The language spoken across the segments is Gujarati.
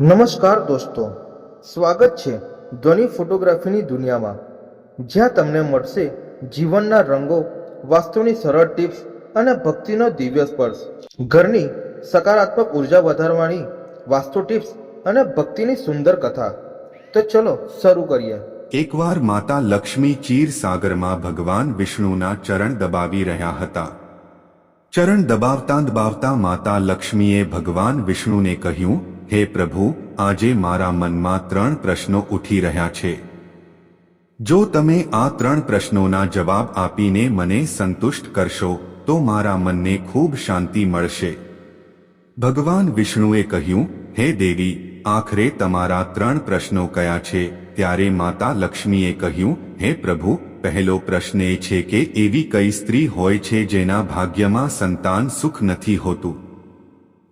નમસ્કાર દોસ્તો. સ્વાગત છે ધ્વનિ ફોટોગ્રાફીની દુનિયામાં. જ્યાં તમને મળશે જીવનના રંગો વાસ્તુની સરળ ટિપ્સ અને ભક્તિનો દિવ્ય સ્પર્શ. ઘરની સકારાત્મક ઊર્જા વધારવાની વાસ્તુ ટિપ્સ અને ભક્તિની સુંદર કથા. તો ચલો શરૂ કરીએ. એકવાર માતા લક્ષ્મી ચીર સાગરમાં ભગવાન વિષ્ણુના ચરણ દબાવી રહ્યા હતા. ચરણ દબાવતા દબાવતા માતા લક્ષ્મીએ ભગવાન વિષ્ણુને કહ્યું હે પ્રભુ, આજે મારા મનમાં ત્રણ પ્રશ્નો ઉઠી રહ્યા છે. જો તમે આ ત્રણ પ્રશ્નોના જવાબ આપીને મને સંતુષ્ટ કરશો, તો મારા મનને ખૂબ શાંતિ મળશે. ભગવાન વિષ્ણુએ કહ્યું, હે દેવી, આખરે તમારા ત્રણ પ્રશ્નો કયા છે? ત્યારે માતા લક્ષ્મીએ કહ્યું, હે પ્રભુ, પહેલો પ્રશ્ન એ છે કે એવી કઈ સ્ત્રી હોય છે જેના ભાગ્યમાં સંતાન સુખ નથી હોતું?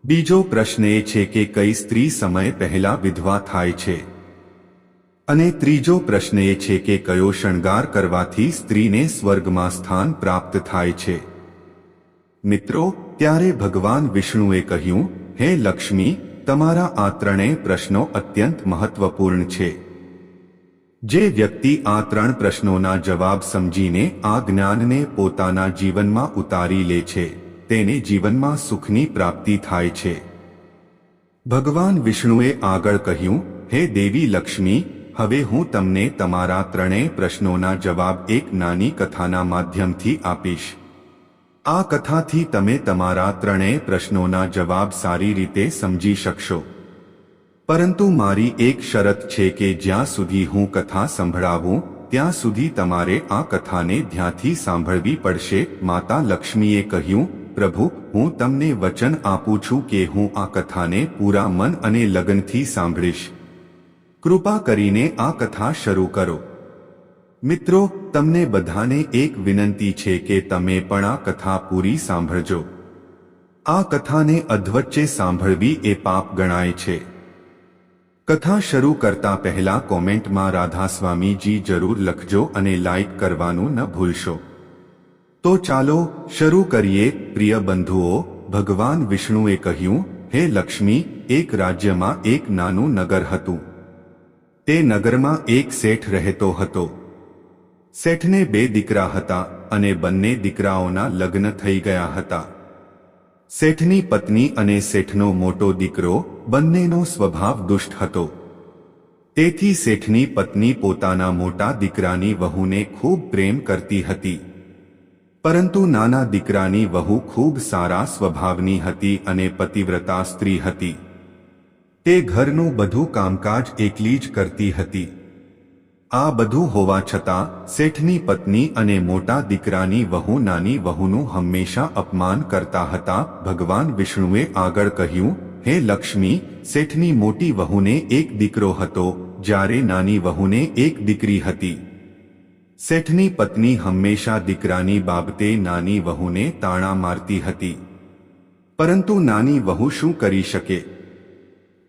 બીજો પ્રશ્ન એ છે કે કઈ સ્ત્રી સમય પહેલા વિધવા થાય છે? અને ત્રીજો પ્રશ્ન એ છે કે કયો શણગાર કરવાથી સ્ત્રીને સ્વર્ગમાં સ્થાન પ્રાપ્ત થાય છે? મિત્રો, ત્યારે ભગવાન વિષ્ણુએ કહ્યું, હે લક્ષ્મી, તમારા આ ત્રણેય પ્રશ્નો અત્યંત મહત્વપૂર્ણ છે. જે વ્યક્તિ આ ત્રણ પ્રશ્નોના જવાબ સમજીને આ જ્ઞાનને પોતાના જીવનમાં ઉતારી લે છે. તેને જીવનમાં સુખની પ્રાપ્તિ થાય છે. ભગવાન વિષ્ણુએ આગળ કહ્યું, હે દેવી લક્ષ્મી, હવે હું તમને તમારા ત્રણેય પ્રશ્નોના જવાબ એક નાની કથાના માધ્યમથી આપીશ. આ કથાથી તમે તમારા ત્રણેય પ્રશ્નોના જવાબ સારી રીતે સમજી શકશો. પરંતુ મારી એક શરત છે કે જ્યાં સુધી હું કથા સંભળાવું, ત્યાં સુધી તમારે આ કથાને ધ્યાનથી સાંભળવી પડશે. માતા લક્ષ્મીએ કહ્યું પ્રભુ, હું તમને વચન આપું છું કે હું આ કથાને પૂરા મન અને લગનથી સાંભળીશ. કૃપા કરીને આ કથા શરૂ કરો. મિત્રો, તમને બધાને એક વિનંતી છે કે તમે પણ આ કથા પૂરી સાંભળજો. આ કથાને અધવચ્ચે સાંભળવી એ પાપ ગણાય છે. કથા શરૂ કરતા પહેલા કોમેન્ટમાં રાધા સ્વામીજી જરૂર લખજો અને લાઈક કરવાનું ન ભૂલશો. તો ચાલો શરૂ કરીએ, પ્રિય બંધુઓ. ભગવાન વિષ્ણુએ કહ્યું, હે લક્ષ્મી, એક રાજ્યમાં એક નાનું નગર હતું. તે નગરમાં એક શેઠ રહેતો હતો. શેઠને બે દીકરા હતા અને બંને દીકરાઓના લગ્ન થઈ ગયા હતા. શેઠની પત્ની અને શેઠનો મોટો દીકરો બંનેનો સ્વભાવ દુષ્ટ હતો. તેથી શેઠની પત્ની પોતાના મોટા દીકરાની વહુને ખૂબ પ્રેમ કરતી હતી. પરંતુ નાના દીકરાની વહુ ખૂબ સારા સ્વભાવની હતી અને પતિવ્રતા સ્ત્રી હતી. તે ઘરનું બધું કામકાજ એકલી જ કરતી હતી. આ બધું હોવા છતાં, શેઠની પત્ની અને મોટા દીકરાની વહુ નાની વહુનું હંમેશા અપમાન કરતા હતા. ભગવાન વિષ્ણુએ આગળ કહ્યું, હે લક્ષ્મી, શેઠની મોટી વહુને એક દીકરો હતો, જ્યારે નાની વહુને એક દીકરી હતી. શેઠની પત્ની હંમેશા દીકરાની બાબતે નાની વહુને તાણા મારતી હતી. પરંતુ નાની વહુ શું કરી શકે?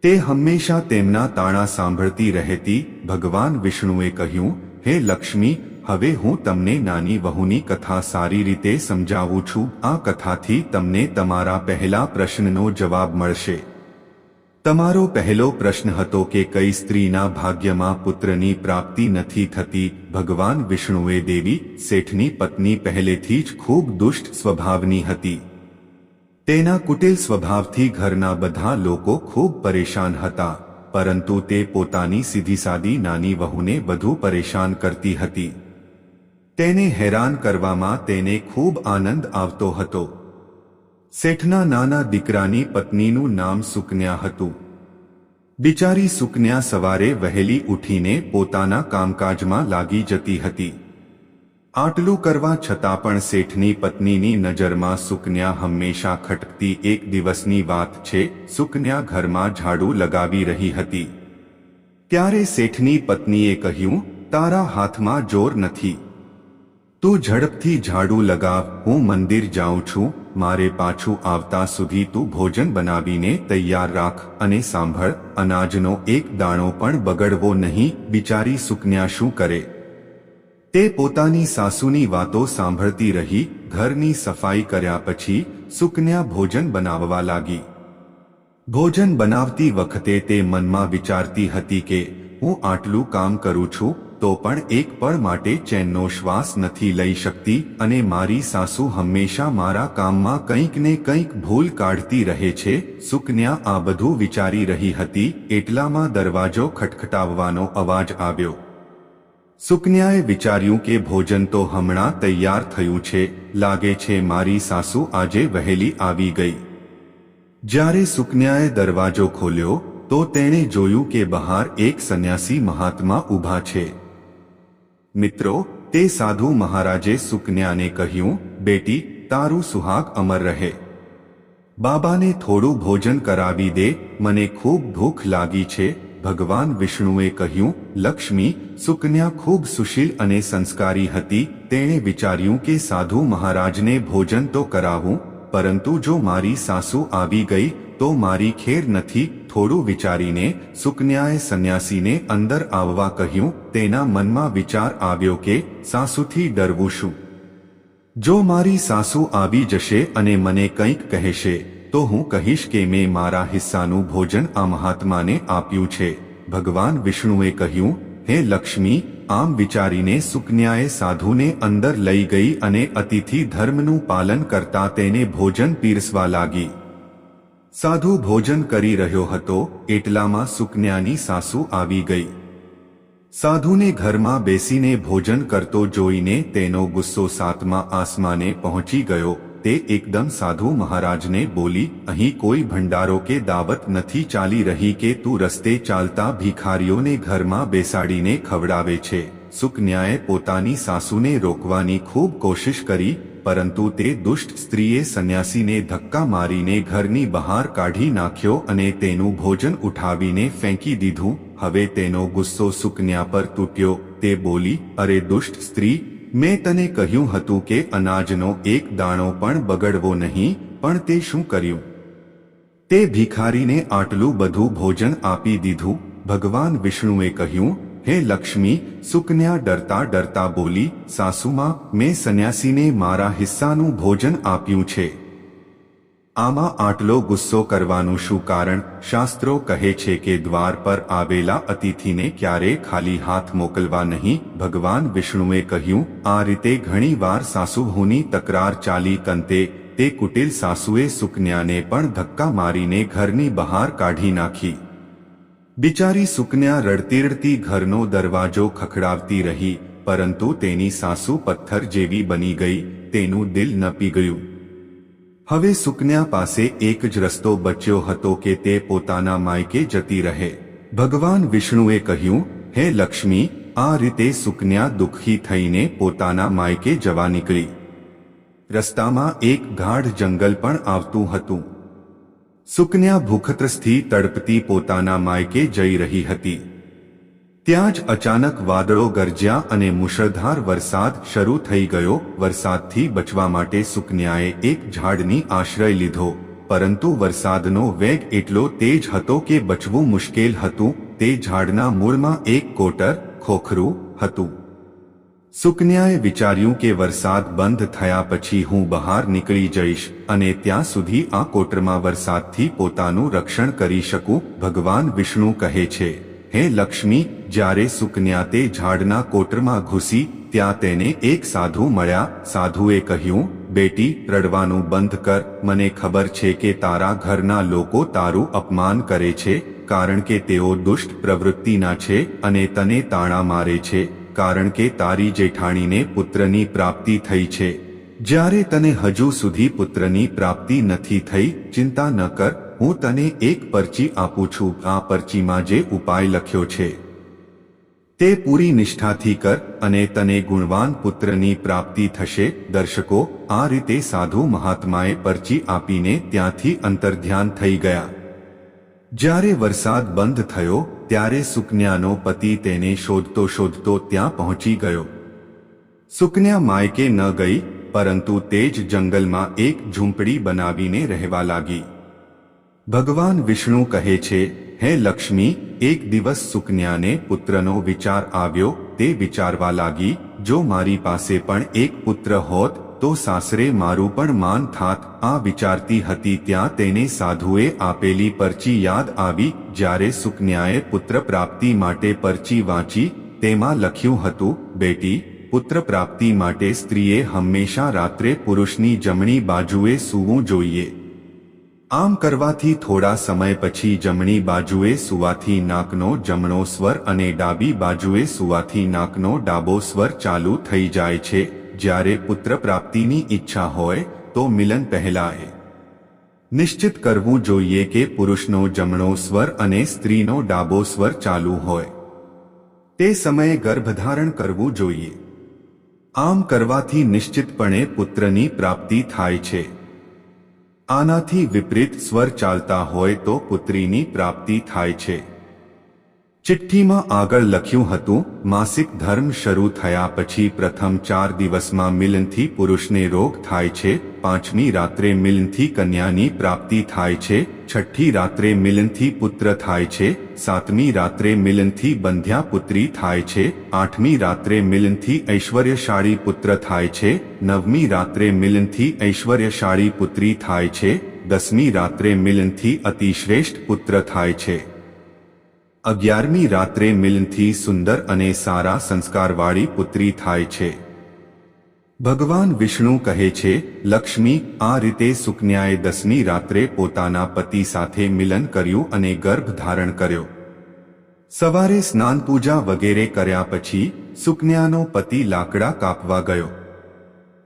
તે હંમેશા તેમના તાણા સાંભળતી રહેતી ભગવાન વિષ્ણુએ કહ્યું, હે લક્ષ્મી, હવે હું તમને નાની વહુની કથા સારી રીતે સમજાવું છું. આ કથાથી તમને તમારા પહેલા પ્રશ્નનો જવાબ મળશે. તમારો પહેલો પ્રશ્ન હતો કે કઈ સ્ત્રીના ભાગ્યમાં પુત્રની પ્રાપ્તિ નથી થતી, ભગવાન વિષ્ણુએ દેવી, શેઠની પત્ની પહેલેથી જ ખૂબ દુષ્ટ સ્વભાવની હતી. તેના કુટિલ સ્વભાવથી ઘરના બધા લોકો ખૂબ પરેશાન હતા, પરંતુ તે પોતાની સીધી સાદી નાની વહુને વધુ પરેશાન કરતી હતી. તેને હેરાન કરવામાં તેને ખૂબ આનંદ આવતો હતો. શેઠના નાના દીકરાની પત્નીનું નામ સુકન્યા હતું. બિચારી સુકન્યા સવારે વહેલી ઉઠીને પોતાના કામકાજમાં લાગી જતી હતી. આટલું કરવા છતાં પણ શેઠની પત્નીની નજરમાં સુકન્યા હંમેશા ખટકતી એક દિવસની વાત છે, સુકન્યા ઘરમાં ઝાડુ લગાવી રહી હતી. ત્યારે શેઠની પત્નીએ કહ્યું, તારા હાથમાં જોર નથી. તું ઝડપથી ઝાડુ લગાવ, હું મંદિર જાઉં છું મારે પાછું આવતા સુધી તું ભોજન બનાવીને તૈયાર રાખ અને સાંભળ, અનાજનો એક દાણો પણ બગડવો નહીં, બિચારી સુકન્યા શું કરે? તે પોતાની સાસુની વાતો સાંભળતી રહી, ઘરની સફાઈ કર્યા પછી સુકન્યા ભોજન બનાવવા લાગી. ભોજન બનાવતી વખતે તે મનમાં વિચારતી હતી કે, હું આટલું કામ કરું છું તો પણ એક પળ માટે ચેનનો શ્વાસ નથી લઈ શકતી અને મારી સાસુ હંમેશા મારા કામમાં કંઈક ને કંઈક ભૂલ કાઢતી રહે છે. સુકન્યા આ બધું વિચારી રહી હતી, એટલામાં દરવાજો ખટખટાવવાનો અવાજ આવ્યો. સુકન્યાએ વિચાર્યું કે ભોજન તો હમણાં તૈયાર થયું છે, લાગે છે મારી સાસુ આજે વહેલી આવી ગઈ. જ્યારે સુકન્યાએ દરવાજો ખોલ્યો, તો તેણે જોયું કે બહાર એક સંન્યાસી મહાત્મા ઊભા છે. મિત્રો, તે સાધુ મહારાજે સુકન્યાને કહ્યું, બેટી, તારું સુહાગ અમર રહે. બાબાને થોડું ભોજન કરાવી દે, મને ખૂબ ભૂખ લાગી છે. ભગવાન વિષ્ણુએ કહ્યું, લક્ષ્મી, સુકન્યા ખૂબ સુશીલ અને સંસ્કારી હતી. તેણે વિચાર્યું કે સાધુ મહારાજને ભોજન તો કરાવું, પરંતુ જો મારી સાસુ આવી ગઈ તો મારી ખેર નથી, થોડું વિચારીને, સુકન્યાએ સંન્યાસીને અંદર આવવા કહ્યું, તેના મનમાં વિચાર આવ્યો કે, સાસુથી ડરવું શું? જો મારી સાસુ આવી જશે અને મને કંઈક કહેશે, તો હું કહીશ કે મેં મારા હિસ્સાનું ભોજન આ મહાત્માને આપ્યું છે. ભગવાન વિષ્ણુએ કહ્યું, હે લક્ષ્મી, આમ વિચારીને સુકન્યાએ સાધુને અંદર લઈ ગઈ અને અતિથિ ધર્મનું પાલન કરતા તેને ભોજન પીરસવા લાગી. સાધુ ભોજન કરી રહ્યો હતો, એટલામાં સુકન્યાની સાસુ આવી ગઈ. સાધુને ઘરમાં બેસીને ભોજન કરતો જોઈને તેનો ગુસ્સો સાતમા આસમાને પહોંચી ગયો. તે એકદમ સાધુ મહારાજને બોલી, અહીં કોઈ ભંડારો કે દાવત નથી ચાલી રહી કે તું રસ્તે ચાલતા ભિખારીઓને ઘરમાં બેસાડીને ખવડાવે છે. સુકન્યાએ પોતાની સાસુને રોકવાની ખૂબ કોશિશ કરી પરંતુ તે દુષ્ટ સ્ત્રીએ સંન્યાસીને ધક્કા મારીને ઘરની બહાર કાઢી નાખ્યો અને તેનું ભોજન ઉઠાવીને ફેંકી દીધું. હવે તેનો ગુસ્સો સુકન્યા પર તૂટ્યો. તે બોલી, અરે દુષ્ટ સ્ત્રી, મેં તને કહ્યું હતું કે અનાજનો એક દાણો પણ બગડવો નહીં, પણ તે શું કર્યું? તે ભિખારીને આટલું બધું ભોજન આપી દીધું. ભગવાન વિષ્ણુએ કહ્યું હે લક્ષ્મી, સુકન્યા ડરતા ડરતા બોલી, સાસુમાં, મેં સંન્યાસીને મારા હિસ્સાનું ભોજન આપ્યું છે. આમાં આટલો ગુસ્સો કરવાનું શું કારણ? શાસ્ત્રો કહે છે કે દ્વાર પર આવેલા અતિથિને ક્યારે ખાલી હાથ મોકલવા નહીં. ભગવાન વિષ્ણુએ કહ્યું, આ રીતે ઘણીવાર સાસુભૂની તકરાર ચાલી કંતે તે કુટિલ સાસુએ સુકન્યાને પણ ધક્કા મારીને ઘરની બહાર કાઢી નાખી. બિચારી સુકન્યા રડતી રડતી ઘરનો દરવાજો ખખડાવતી રહી, પરંતુ તેની સાસુ પથ્થર જેવી બની ગઈ, તેનું દિલ ન ગયું. હવે સુકન્યા પાસે એક જ રસ્તો બચ્યો હતો કે તે પોતાના માયકે જતી રહે. ભગવાન વિષ્ણુએ કહ્યું, હે લક્ષ્મી, આ રીતે સુકન્યા દુઃખી થઈને પોતાના માયકે જવા નીકળી. રસ્તામાં એક ગાઢ જંગલ પણ આવતું હતું. સુકન્યા ભૂખત્રસ્થી તડપતી પોતાના માયકે જઈ રહી હતી. ત્યાં જ અચાનક વાદળો ગરજ્યા અને મુશળધાર વરસાદ શરૂ થઈ ગયો. વરસાદથી બચવા માટે સુકન્યાએ એક ઝાડની આશ્રય લીધો. પરંતુ વરસાદનો વેગ એટલો તેજ હતો કે બચવું મુશ્કેલ હતું. તે ઝાડના મૂળમાં એક કોટર, ખોખરું હતું. સુકન્યાએ વિચાર્યું કે વરસાદ બંધ થયા પછી હું બહાર નીકળી જઈશ અને ત્યાં સુધી આ કોટરમાં વરસાદથી પોતાનું રક્ષણ કરી શકું, ભગવાન વિષ્ણુ કહે છે. હે લક્ષ્મી, જ્યારે સુકન્યા તે ઝાડના કોટરમાં ઘૂસી, ત્યાં તેને એક સાધુ મળ્યા. સાધુએ કહ્યું, બેટી, રડવાનું બંધ કર. મને ખબર છે કે તારા ઘરના લોકો તારું અપમાન કરે છે, કારણ કે તેઓ દુષ્ટ પ્રવૃત્તિના છે અને તને તાણા મારે છે. કારણ કે તારી જેઠાણીને પુત્રની પ્રાપ્તિ થઈ છે. જ્યારે તને હજુ સુધી પુત્રની પ્રાપ્તિ નથી થઈ, ચિંતા ન કર, હું તને એક પરચી આપું છું. આ પરચીમાં જે ઉપાય લખ્યો છે. તે પૂરી નિષ્ઠાથી કર અને તને ગુણવાન પુત્રની પ્રાપ્તિ થશે. દર્શકો, આ રીતે સાધુ મહાત્માએ પરચી આપીને ત્યાંથી અંતર્ધ્યાન થઈ ગયા. જ્યારે વરસાદ બંધ થયો, ત્યારે સુકન્યાનો પતિ તેને શોધતો શોધતો ત્યાં પહોંચી ગયો. સુકન્યા માયકે ન ગઈ, પરંતુ તે જ જંગલમાં એક ઝૂંપડી બનાવીને રહેવા લાગી. ભગવાન વિષ્ણુ કહે છે, હે લક્ષ્મી, એક દિવસ સુકન્યાને પુત્રનો વિચાર આવ્યો, તે વિચારવા લાગી, જો મારી પાસે પણ એક પુત્ર હોત તો સાસરે મારું પણ માન થાત, આ વિચારતી હતી ત્યાં તેને સાધુએ આપેલી પરચી યાદ આવી, જ્યારે સુકન્યાએ પુત્ર પ્રાપ્તિ માટે પરચી વાંચી, તેમાં લખ્યું હતું, બેટી, પુત્ર પ્રાપ્તિ માટે સ્ત્રીએ હંમેશા રાત્રે પુરુષની જમણી બાજુએ સૂવું જોઈએ. આમ કરવાથી થોડા સમય પછી જમણી બાજુએ સુવાથી નાકનો જમણો સ્વર અને ડાબી બાજુએ સુવાથી નાકનો ડાબો સ્વર ચાલુ થઈ જાય છે. જ્યારે પુત્ર પ્રાપ્તિની ઈચ્છા હોય તો મિલન પહેલાએ. નિશ્ચિત કરવું જોઈએ કે પુરુષનો જમણો સ્વર અને સ્ત્રીનો ડાબો સ્વર ચાલુ હોય. તે સમયે ગર્ભધારણ કરવું જોઈએ. આમ કરવાથી નિશ્ચિતપણે પુત્રની પ્રાપ્તિ થાય છે. આનાથી વિપરીત સ્વર ચાલતા હોય તો પુત્રીની પ્રાપ્તિ થાય છે. ચિઠ્ઠીમાં આગળ લખ્યું હતું, માસિક ધર્મ શરૂ થયા પછી પ્રથમ ચાર દિવસમાં મિલનથી પુરુષને રોગ થાય છે, પાંચમી રાત્રે મિલનથી કન્યાની પ્રાપ્તિ થાય છે, છઠ્ઠી રાત્રે મિલનથી પુત્ર થાય છે, સાતમી રાત્રે મિલનથી બંધ્યા પુત્રી થાય છે, આઠમી રાત્રે મિલનથી ઐશ્વર્યશાળી પુત્ર થાય છે, નવમી રાત્રે મિલનથી ઐશ્વર્યશાળી પુત્રી થાય છે, દસમી રાત્રે મિલનથી અતિશ્રેષ્ઠ પુત્ર થાય છે. અગિયારમી રાત્રે મિલનથી સુંદર અને સારા સંસ્કારવાળી પુત્રી થાય છે. ભગવાન વિષ્ણુ કહે છે, લક્ષ્મી, આ રીતે સુકન્યાએ દસમી રાત્રે પોતાના પતિ સાથે મિલન કર્યું અને ગર્ભ ધારણ કર્યો. સવારે સ્નાન પૂજા વગેરે કર્યા પછી સુકન્યાનો પતિ લાકડા કાપવા ગયો.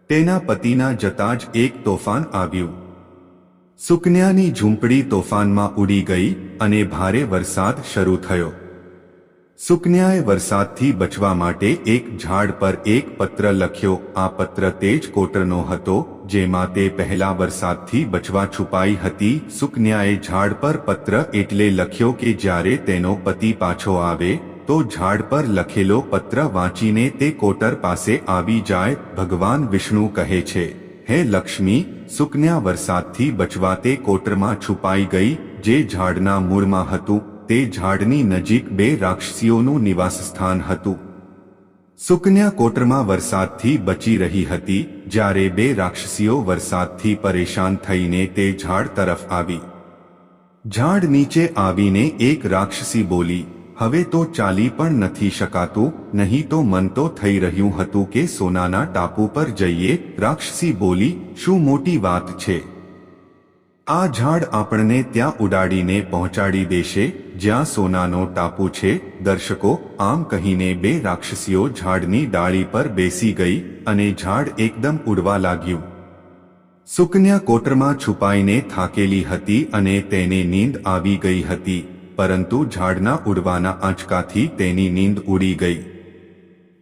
તેના પતિના જતા જ એક તોફાન આવ્યું. સુકન્યાની ઝૂંપડી તોફાનમાં ઉડી ગઈ અને ભારે વરસાદ શરૂ થયો. સુકન્યાએ વરસાદથી બચવા માટે એક ઝાડ પર એક પત્ર લખ્યો. આ પત્ર તે જ કોટરનો હતો, જેમાં તે પહેલા વરસાદથી બચવા છુપાઈ હતી. સુકન્યાએ ઝાડ પર પત્ર એટલે લખ્યો કે જ્યારે તેનો પતિ પાછો આવે, તો ઝાડ પર લખેલો પત્ર વાંચીને તે કોટર પાસે આવી જાય, ભગવાન વિષ્ણુ કહે છે. હે લક્ષ્મી, સુકન્યા વરસાદથી બચવા તે કોટરમાં છુપાઈ ગઈ જે ઝાડના મૂળમાં હતું, તે ઝાડની નજીક બે રાક્ષસીઓનું નિવાસસ્થાન હતું. સુકન્યા કોટરમાં વરસાદથી બચી રહી હતી, જ્યારે બે રાક્ષસીઓ વરસાદથી પરેશાન થઈને તે ઝાડ તરફ આવી. ઝાડ નીચે આવીને એક રાક્ષસી બોલી હવે તો ચાલી પણ નથી શકાતું, નહીં તો મન તો થઈ રહ્યું હતું કે સોનાના ટાપુ પર જઈએ, રાક્ષસી બોલી, શું મોટી વાત છે? આ ઝાડ આપણને ત્યાં ઉડાડીને પહોંચાડી દેશે, જ્યાં સોનાનો ટાપુ છે, દર્શકો, આમ કહીને બે રાક્ષસીઓ ઝાડની ડાળી પર બેસી ગઈ, અને ઝાડ એકદમ ઉડવા લાગ્યું. સુકન્યા કોટરમાં છુપાઈને થાકેલી હતી અને તેને નીંદ આવી ગઈ હતી. પરંતુ ઝાડના ઉડવાના આંચકાથી તેની નીંદ ઉડી ગઈ.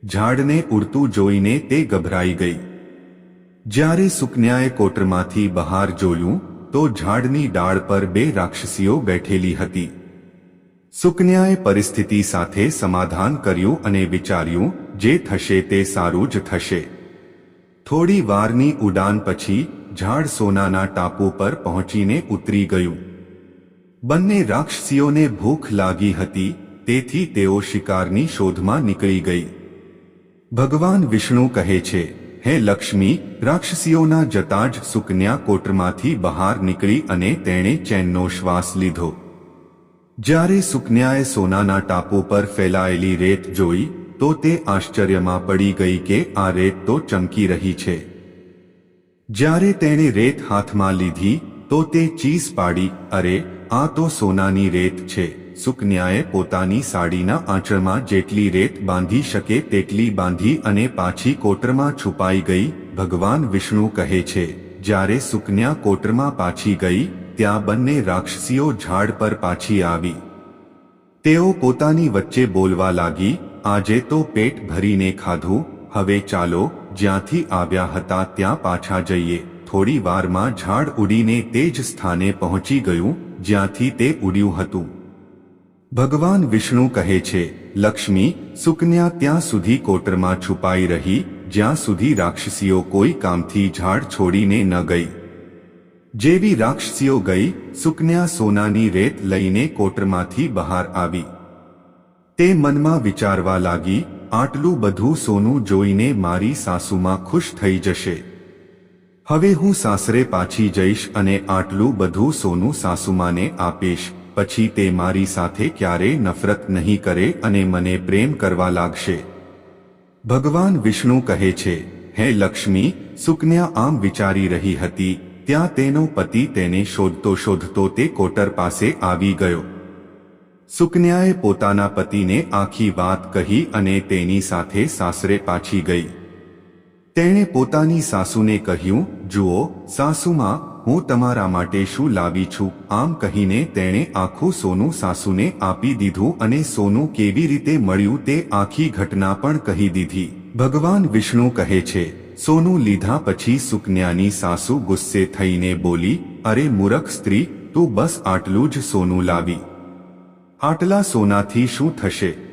ઝાડને ઉડતું જોઈને તે ગભરાઈ ગઈ. જ્યારે સુકન્યાએ કોટરમાંથી બહાર જોયું, તો ઝાડની ડાળ પર બે રાક્ષસીઓ બેઠેલી હતી. સુકન્યાએ પરિસ્થિતિ સાથે સમાધાન કર્યું અને વિચાર્યું, જે થશે તે સારું જ થશે. થોડી વારની ઉડાન પછી ઝાડ સોનાના ટાપુ પર પહોંચીને ઉતરી ગયું. બંને રાક્ષસીઓને ભૂખ લાગી હતી, તેથી તેઓ શિકારની શોધમાં નીકળી ગઈ. ભગવાન વિષ્ણુ કહે છે, હે લક્ષ્મી, રાક્ષસીઓના જતા જ સુકન્યા કોટરમાંથી બહાર નીકળી અને તેણે ચેનનો શ્વાસ લીધો. જ્યારે સુકન્યાએ સોનાના ટાપુ પર ફેલાયેલી રેત જોઈ, તો તે આશ્ચર્યમાં પડી ગઈ કે આ રેત તો ચમકી રહી છે. જ્યારે તેણે રેત હાથમાં લીધી, તો તે ચીસ પાડી, અરે આ તો સોનાની રેત છે. સુકન્યાએ પોતાની સાડીના આંચળમાં જેટલી રેત બાંધી શકે તેટલી બાંધી અને પાછી કોટરમાં છુપાઈ ગઈ, ભગવાન વિષ્ણુ કહે છે. જ્યારે સુકન્યા કોટરમાં પાછી ગઈ, ત્યાં બંને રાક્ષસીઓ ઝાડ પર પાછી આવી. તેઓ પોતાની વચ્ચે બોલવા લાગી, આજે તો પેટ ભરીને ખાધું, હવે ચાલો, જ્યાંથી આવ્યા હતા ત્યાં પાછા જઈએ. થોડી વારમાં ઝાડ ઉડીને તે જ સ્થાને પહોંચી ગયું જ્યાંથી તે ઉડ્યું હતું. ભગવાન વિષ્ણુ કહે છે, લક્ષ્મી, સુકન્યા ત્યાં સુધી કોટરમાં છુપાઈ રહી, જ્યાં સુધી રાક્ષસીઓ કોઈ કામથી ઝાડ છોડીને ન ગઈ. જેવી રાક્ષસીઓ ગઈ, સુકન્યા સોનાની રેત લઈને કોટરમાંથી બહાર આવી. તે મનમાં વિચારવા લાગી, આટલું બધું સોનું જોઈને મારી સાસુમાં ખુશ થઈ જશે. હવે હું સાસરે પાછી જઈશ અને આટલું બધું સોનું સાસુમાને આપીશ, પછી તે મારી સાથે ક્યારેય નફરત નહીં કરે અને મને પ્રેમ કરવા લાગશે. ભગવાન વિષ્ણુ કહે છે, હે લક્ષ્મી, સુકન્યા આમ વિચારી રહી હતી, ત્યાં તેનો પતિ તેને શોધતો શોધતો તે કોટર પાસે આવી ગયો. સુકન્યાએ પોતાના પતિને આખી વાત કહી અને તેની સાથે સાસરે પાછી ગઈ. તેણે પોતાની સાસુને કહ્યું, જુઓ, સાસુમાં, હું તમારા માટે શું લાવી છું? આમ કહીને તેણે આખું સોનું સાસુને આપી દીધું અને સોનું કેવી રીતે મળ્યું તે આખી ઘટના પણ કહી દીધી. ભગવાન વિષ્ણુ કહે છે, સોનું લીધા પછી સુકન્યાની સાસુ ગુસ્સે થઈને બોલી, અરે મૂરખ સ્ત્રી, તું બસ આટલું જ સોનું લાવી. આટલા સોનાથી શું થશે?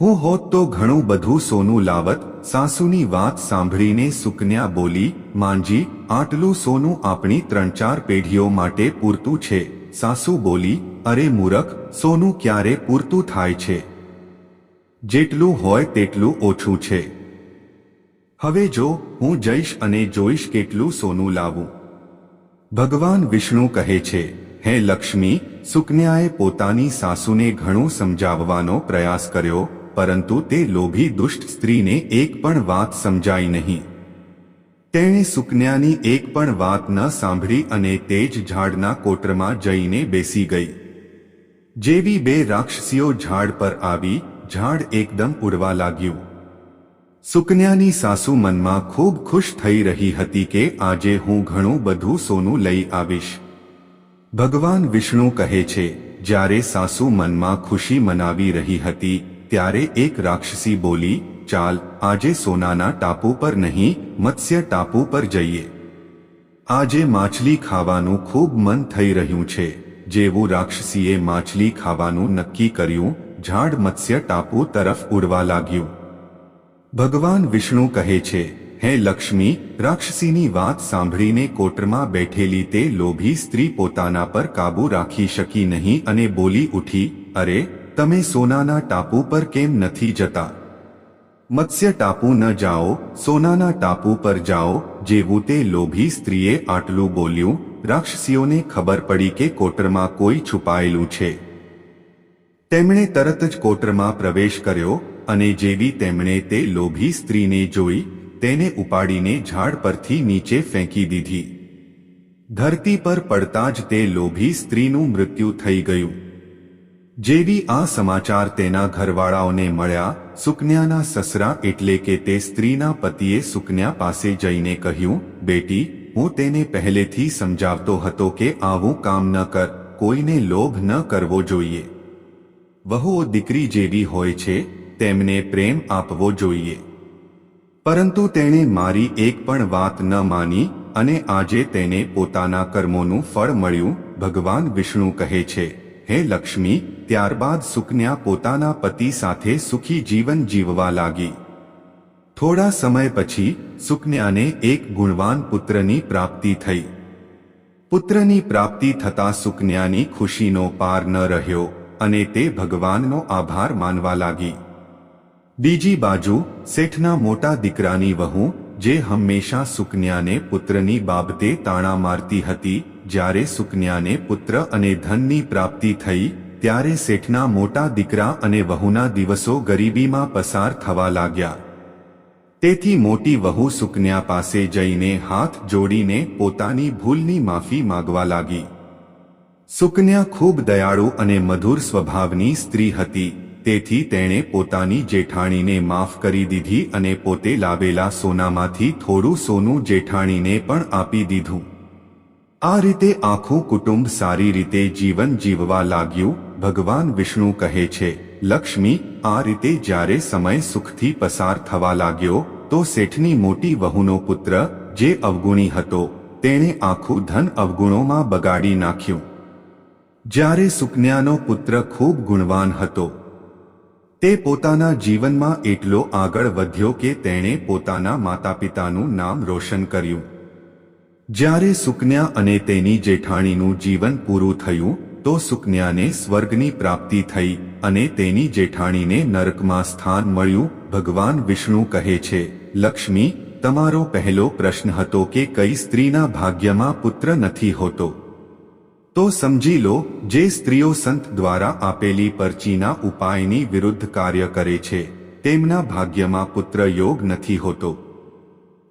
હું હોત તો ઘણું બધું સોનું લાવત, સાસુની વાત સાંભળીને સુકન્યા બોલી માંજી આટલું સોનું આપણી ત્રણ ચાર પેઢીઓ માટે પૂરતું છે. સાસુ બોલી, અરે મૂરખ, સોનું ક્યારે પૂરતું થાય છે? જેટલું હોય તેટલું ઓછું છે. હવે જો હું જઈશ અને જોઈશ કેટલું સોનું લાવું. ભગવાન વિષ્ણુ કહે છે, હે લક્ષ્મી, સુકન્યાએ પોતાની સાસુને ઘણું સમજાવવાનો પ્રયાસ કર્યો પરંતુ તે લોભી દુષ્ટ સ્ત્રીને એક પણ વાત સમજાઈ નહીં. તેણે સુકન્યાની એક પણ વાત ન સાંભળી અને તે જ ઝાડના કોટરમાં જઈને બેસી ગઈ. જેવી બે રાક્ષસીઓ ઝાડ પર આવી, ઝાડ એકદમ ઉડવા લાગ્યું. સુકન્યાની સાસુ મનમાં ખૂબ ખુશ થઈ રહી હતી કે આજે હું ઘણું બધું સોનું લઈ આવીશ. ભગવાન વિષ્ણુ કહે છે, જ્યારે સાસુ મનમાં ખુશી મનાવી રહી હતી ત્યારે એક રાક્ષસી બોલી, ચાલ, આજે સોનાના ટાપુ પર નહીં, મત્સ્ય ટાપુ પર જઈએ. આજે માછલી ખાવાનું ખૂબ મન થઈ રહ્યું છે. જેવું રાક્ષસીએ માછલી ખાવાનું નક્કી કર્યું, ઝાડ મત્સ્ય ટાપુ તરફ ઉડવા લાગ્યું. ભગવાન વિષ્ણુ કહે છે, હે લક્ષ્મી, રાક્ષસીની વાત સાંભળીને કોટરમાં બેઠેલી તે લોભી સ્ત્રી પોતાના પર કાબુ રાખી શકી નહીં અને બોલી ઉઠી, અરે તમે સોનાના ટાપુ પર કેમ નથી જતા? મત્સ્ય ટાપુ ન જાઓ, સોનાના ટાપુ પર જાઓ, જેવું તે લોભી સ્ત્રીએ આટલું બોલ્યું, રાક્ષસીઓને ખબર પડી કે કોટરમાં કોઈ છુપાયેલું છે. તેમણે તરત જ કોટરમાં પ્રવેશ કર્યો, અને જેવી તેમણે તે લોભી સ્ત્રીને જોઈ, તેને ઉપાડીને ઝાડ પરથી નીચે ફેંકી દીધી. ધરતી પર પડતા જ તે લોભી સ્ત્રીનું મૃત્યુ થઈ ગયું. જેવી આ સમાચાર તેના ઘરવાળાઓને મળ્યા, સુકન્યાના સસરા એટલે કે તે સ્ત્રીના પતિએ સુકન્યા પાસે જઈને કહ્યું, બેટી, હું તેને પહેલેથી સમજાવતો હતો કે આવું કામ ન કર, કોઈને લોભ ન કરવો જોઈએ. વહુઓ દીકરી જેવી હોય છે, તેમને પ્રેમ આપવો જોઈએ. પરંતુ તેણે મારી એક પણ વાત ન માની અને આજે તેને પોતાના કર્મોનું ફળ મળ્યું, ભગવાન વિષ્ણુ કહે છે. હે લક્ષ્મી, ત્યારબાદ સુકન્યા પોતાના પતિ સાથે સુખી જીવન જીવવા લાગી. થોડા સમય પછી સુકન્યાને એક ગુણવાન પુત્રની પ્રાપ્તિ થઈ. પુત્રની પ્રાપ્તિ થતા સુકન્યાની ખુશીનો પાર ન રહ્યો અને તે ભગવાનનો આભાર માનવા લાગી. બીજી બાજુ, શેઠના મોટા દીકરાની વહુ, જે હંમેશા સુકન્યાને પુત્રની બાબતે તાણા મારતી હતી જ્યારે સુકન્યાને પુત્ર અને ધનની પ્રાપ્તિ થઈ, ત્યારે શેઠના મોટા દીકરા અને વહુના દિવસો ગરીબીમાં પસાર થવા લાગ્યા. તેથી મોટી વહુ સુકન્યા પાસે જઈને હાથ જોડીને પોતાની ભૂલની માફી માંગવા લાગી. સુકન્યા ખૂબ દયાળુ અને મધુર સ્વભાવની સ્ત્રી હતી, તેથી તેણે પોતાની જેઠાણીને માફ કરી દીધી અને પોતે લાવેલા સોનામાંથી થોડું સોનું જેઠાણીને પણ આપી દીધું. આ રીતે આખું કુટુંબ સારી રીતે જીવન જીવવા લાગ્યું, ભગવાન વિષ્ણુ કહે છે, લક્ષ્મી, આ રીતે જ્યારે સમય સુખથી પસાર થવા લાગ્યો, તો શેઠની મોટી વહુનો પુત્ર, જે અવગુણી હતો, તેણે આખું ધન અવગુણોમાં બગાડી નાખ્યું. જ્યારે સુકન્યાનો પુત્ર ખૂબ ગુણવાન હતો, તે પોતાના જીવનમાં એટલો આગળ વધ્યો કે તેણે પોતાના માતા પિતાનું નામ રોશન કર્યું. જ્યારે સુકન્યા અને તેની જેઠાણીનું જીવન પૂરું થયું, તો સુકન્યાને સ્વર્ગની પ્રાપ્તિ થઈ અને તેની જેઠાણીને નરકમાં સ્થાન મળ્યું. ભગવાન વિષ્ણુ કહે છે, લક્ષ્મી, તમારો પહેલો પ્રશ્ન હતો કે કઈ સ્ત્રીના ભાગ્યમાં પુત્ર નથી હોતો. તો સમજી લો, જે સ્ત્રીઓ સંત દ્વારા આપેલી પરચીના ઉપાયની વિરુદ્ધ કાર્ય કરે છે, તેમના ભાગ્યમાં પુત્ર યોગ નથી હોતો.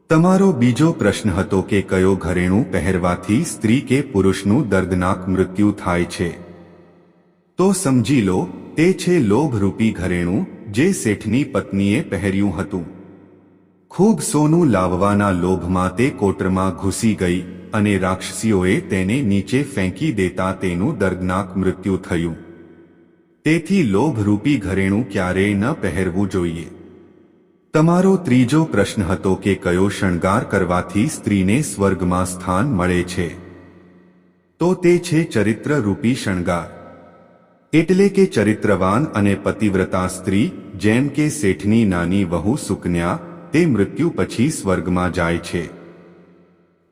તમારો બીજો પ્રશ્ન હતો કે કયો ઘરેણું પહેરવાથી સ્ત્રી કે પુરુષનું દર્દનાક મૃત્યુ થાય છે? તો સમજી લો, તે છે લોભરૂપી ઘરેણું જે શેઠની પત્નીએ પહેર્યું હતું. ખૂબ સોનું લાવવાના લોભમાં તે કોટરમાં ઘૂસી ગઈ અને રાક્ષસીઓએ તેને નીચે ફેંકી દેતા તેનું દર્દનાક મૃત્યુ થયું. તેથી લોભરૂપી ઘરેણું ક્યારેય ન પહેરવું જોઈએ. તમારો ત્રીજો પ્રશ્ન હતો કે કયો શણગાર કરવાથી સ્ત્રીને સ્વર્ગમાં સ્થાન મળે છે? તો તે છે ચરિત્ર રૂપી શણગાર. એટલે કે ચરિત્રવાન અને પતિવ્રતા સ્ત્રી, જેમ કે શેઠની નાની વહુ સુકન્યા, તે મૃત્યુ પછી સ્વર્ગમાં જાય છે.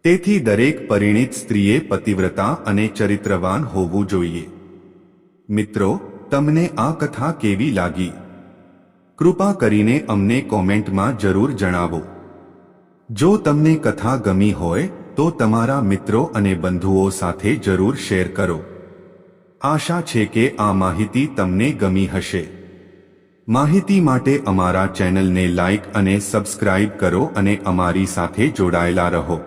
તેથી દરેક પરિણીત સ્ત્રીએ પતિવ્રતા અને ચરિત્રવાન હોવું જોઈએ. મિત્રો, તમને આ કથા કેવી લાગી? કૃપા કરીને અમને કોમેન્ટમાં જરૂર જણાવો. જો તમને કથા ગમી હોય, તો તમારા મિત્રો અને બંધુઓ સાથે જરૂર શેર કરો. આશા છે કે આ માહિતી તમને ગમી હશે. માહિતી માટે અમારા ચેનલને લાઇક અને સબસ્ક્રાઇબ કરો અને અમારી સાથે જોડાયેલા રહો.